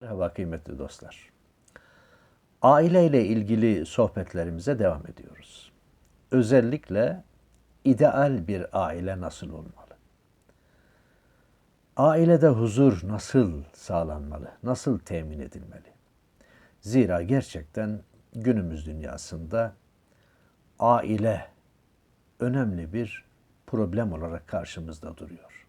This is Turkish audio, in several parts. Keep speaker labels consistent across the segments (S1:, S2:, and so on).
S1: Merhaba kıymetli dostlar. Aile ile ilgili sohbetlerimize devam ediyoruz. Özellikle ideal bir aile nasıl olmalı? Ailede huzur nasıl sağlanmalı? Nasıl temin edilmeli? Zira gerçekten günümüz dünyasında aile önemli bir problem olarak karşımızda duruyor.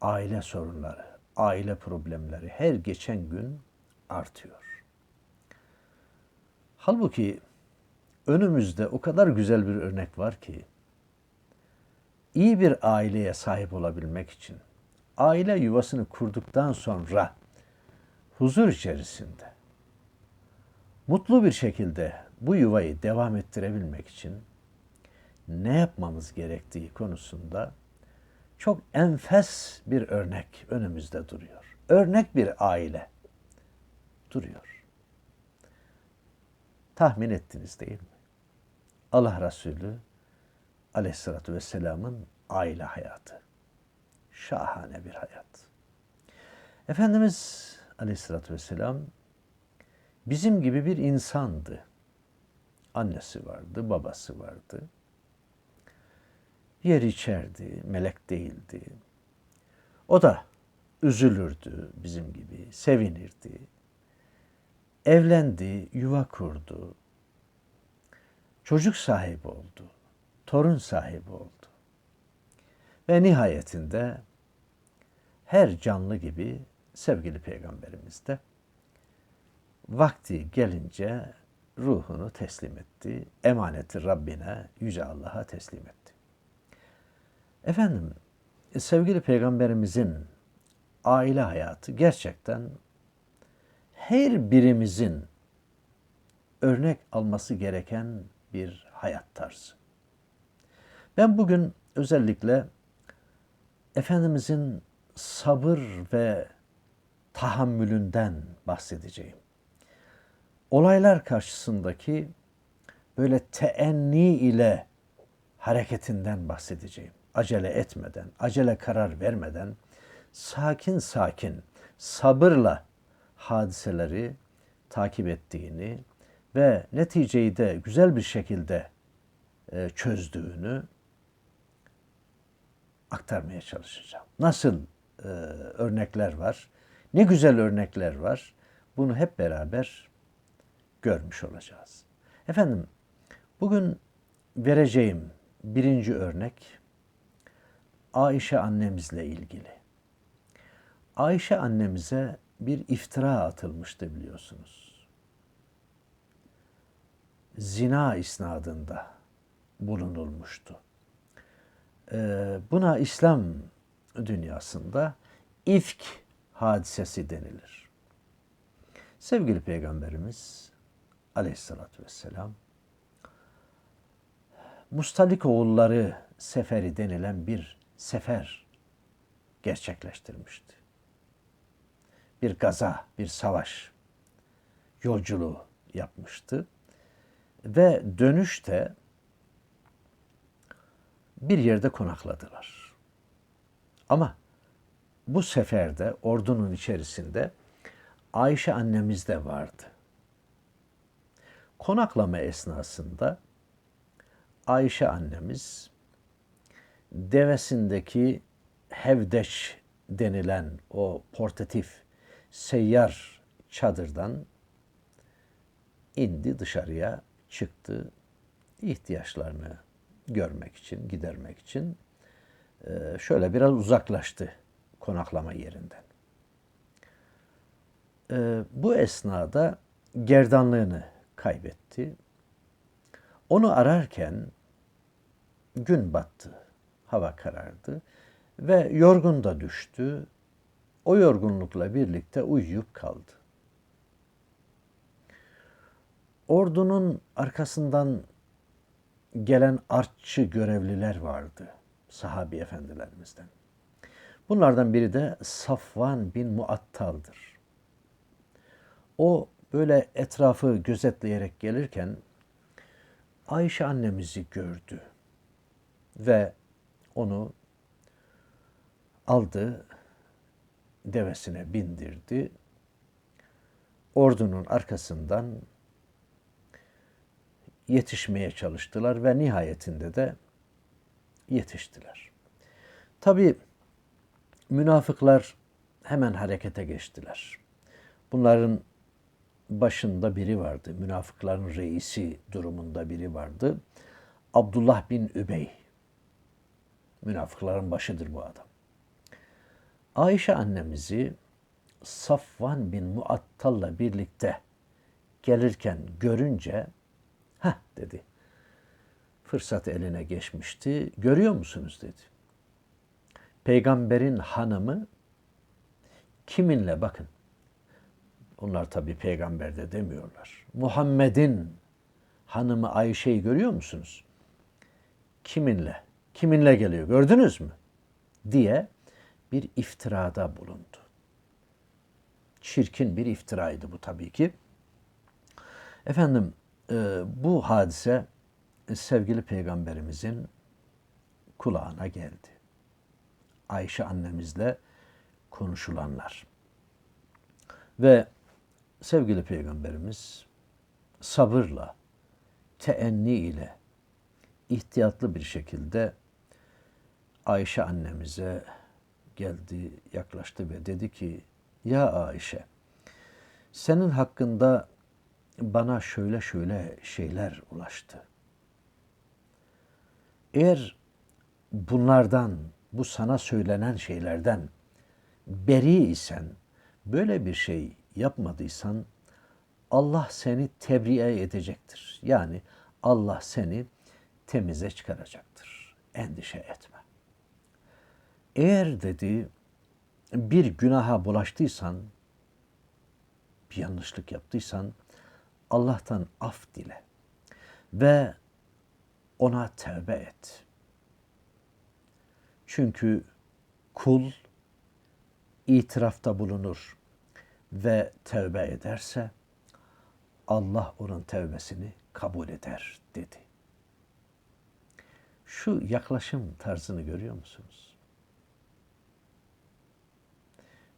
S1: Aile sorunları, aile problemleri her geçen gün artıyor. Halbuki önümüzde o kadar güzel bir örnek var ki iyi bir aileye sahip olabilmek için aile yuvasını kurduktan sonra huzur içerisinde mutlu bir şekilde bu yuvayı devam ettirebilmek için ne yapmamız gerektiği konusunda çok enfes bir örnek önümüzde duruyor. Örnek bir aile duruyor. Tahmin ettiniz değil mi? Allah Resulü aleyhissalatü vesselamın aile hayatı. Şahane bir hayat. Efendimiz aleyhissalatü vesselam bizim gibi bir insandı. Annesi vardı, babası vardı. Yer içerdi, melek değildi. O da üzülürdü bizim gibi, sevinirdi. Evlendi, yuva kurdu. Çocuk sahibi oldu. Torun sahibi oldu. Ve nihayetinde her canlı gibi sevgili peygamberimiz de vakti gelince ruhunu teslim etti. Emaneti Rabbine, Yüce Allah'a teslim etti. Efendim, sevgili peygamberimizin aile hayatı gerçekten her birimizin örnek alması gereken bir hayat tarzı. Ben bugün özellikle Efendimizin sabır ve tahammülünden bahsedeceğim. Olaylar karşısındaki böyle teenni ile hareketinden bahsedeceğim. Acele etmeden, acele karar vermeden sakin sakin, sabırla hadiseleri takip ettiğini ve neticeyi de güzel bir şekilde e, çözdüğünü aktarmaya çalışacağım. Nasıl e, örnekler var? Ne güzel örnekler var. Bunu hep beraber görmüş olacağız. Efendim, bugün vereceğim birinci örnek Ayşe annemizle ilgili. Ayşe annemize bir iftira atılmıştı biliyorsunuz. Zina isnadında bulunulmuştu. Ee, buna İslam dünyasında ifk hadisesi denilir. Sevgili Peygamberimiz aleyhissalatü vesselam Mustalik oğulları seferi denilen bir sefer gerçekleştirmişti. Bir gaza, bir savaş yolculuğu yapmıştı. Ve dönüşte bir yerde konakladılar. Ama bu seferde ordunun içerisinde Ayşe annemiz de vardı. Konaklama esnasında Ayşe annemiz devesindeki hevdeş denilen o portatif seyyar çadırdan indi dışarıya çıktı ihtiyaçlarını görmek için, gidermek için e, şöyle biraz uzaklaştı konaklama yerinden. E, bu esnada gerdanlığını kaybetti. Onu ararken gün battı, hava karardı ve yorgun da düştü. O yorgunlukla birlikte uyuyup kaldı. Ordunun arkasından gelen artçı görevliler vardı sahabi efendilerimizden. Bunlardan biri de Safvan bin Muattal'dır. O böyle etrafı gözetleyerek gelirken Ayşe annemizi gördü ve onu aldı, devesine bindirdi ordunun arkasından yetişmeye çalıştılar ve nihayetinde de yetiştiler. Tabi münafıklar hemen harekete geçtiler. Bunların başında biri vardı. Münafıkların reisi durumunda biri vardı. Abdullah bin Übey. Münafıkların başıdır bu adam. Ayşe annemizi Safvan bin Muattal'la birlikte gelirken görünce ha dedi. Fırsat eline geçmişti. Görüyor musunuz dedi. Peygamberin hanımı kiminle bakın. Onlar tabi peygamber de demiyorlar. Muhammed'in hanımı Ayşe'yi görüyor musunuz? Kiminle? Kiminle geliyor gördünüz mü? Diye bir iftirada bulundu. Çirkin bir iftiraydı bu tabii ki. Efendim e, bu hadise sevgili peygamberimizin kulağına geldi. Ayşe annemizle konuşulanlar. Ve sevgili peygamberimiz sabırla, teenni ile ihtiyatlı bir şekilde Ayşe annemize geldi, yaklaştı ve dedi ki ya Ayşe senin hakkında bana şöyle şöyle şeyler ulaştı. Eğer bunlardan, bu sana söylenen şeylerden beri isen, böyle bir şey yapmadıysan Allah seni tebriye edecektir. Yani Allah seni temize çıkaracaktır. Endişe etme. Eğer dedi bir günaha bulaştıysan, bir yanlışlık yaptıysan Allah'tan af dile ve ona tevbe et. Çünkü kul itirafta bulunur ve tevbe ederse Allah onun tevbesini kabul eder dedi. Şu yaklaşım tarzını görüyor musunuz?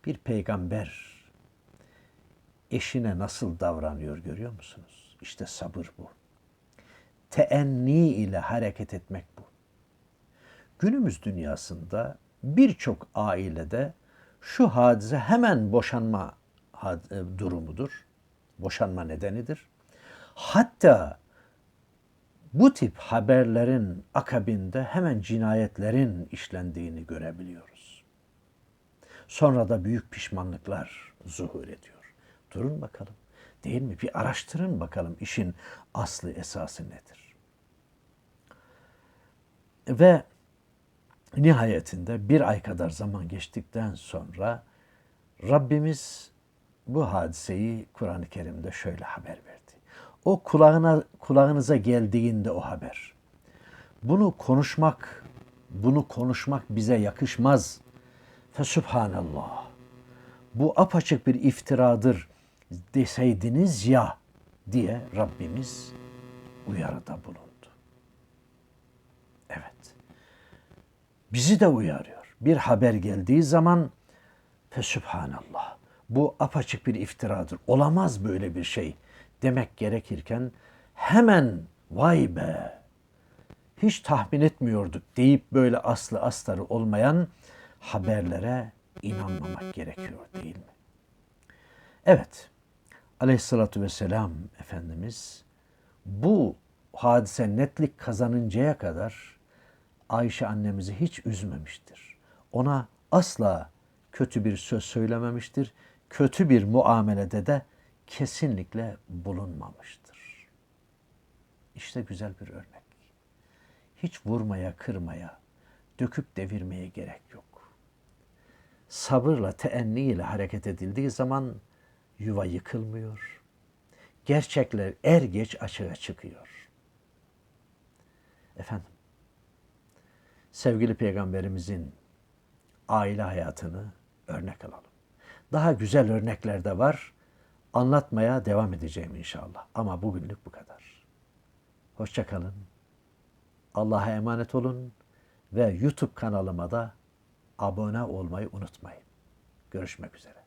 S1: Bir peygamber eşine nasıl davranıyor görüyor musunuz? İşte sabır bu. Teenni ile hareket etmek bu. Günümüz dünyasında birçok ailede şu hadise hemen boşanma e, durumudur. Boşanma nedenidir. Hatta bu tip haberlerin akabinde hemen cinayetlerin işlendiğini görebiliyoruz. Sonra da büyük pişmanlıklar zuhur ediyor. Durun bakalım. Değil mi? Bir araştırın bakalım işin aslı esası nedir? Ve nihayetinde bir ay kadar zaman geçtikten sonra Rabbimiz bu hadiseyi Kur'an-ı Kerim'de şöyle haber verdi. O kulağına kulağınıza geldiğinde o haber. Bunu konuşmak, bunu konuşmak bize yakışmaz. Fesubhanallah. Bu apaçık bir iftiradır deseydiniz ya diye Rabbimiz uyarıda bulundu. Evet. Bizi de uyarıyor. Bir haber geldiği zaman Fesubhanallah bu apaçık bir iftiradır. Olamaz böyle bir şey demek gerekirken hemen vay be hiç tahmin etmiyorduk deyip böyle aslı astarı olmayan haberlere inanmamak gerekiyor değil mi? Evet, aleyhissalatü vesselam Efendimiz bu hadise netlik kazanıncaya kadar Ayşe annemizi hiç üzmemiştir. Ona asla kötü bir söz söylememiştir kötü bir muamelede de kesinlikle bulunmamıştır. İşte güzel bir örnek. Hiç vurmaya, kırmaya, döküp devirmeye gerek yok. Sabırla, teenni ile hareket edildiği zaman yuva yıkılmıyor. Gerçekler er geç açığa çıkıyor. Efendim, sevgili peygamberimizin aile hayatını örnek alalım. Daha güzel örnekler de var. Anlatmaya devam edeceğim inşallah. Ama bugünlük bu kadar. Hoşçakalın. Allah'a emanet olun ve YouTube kanalıma da abone olmayı unutmayın. Görüşmek üzere.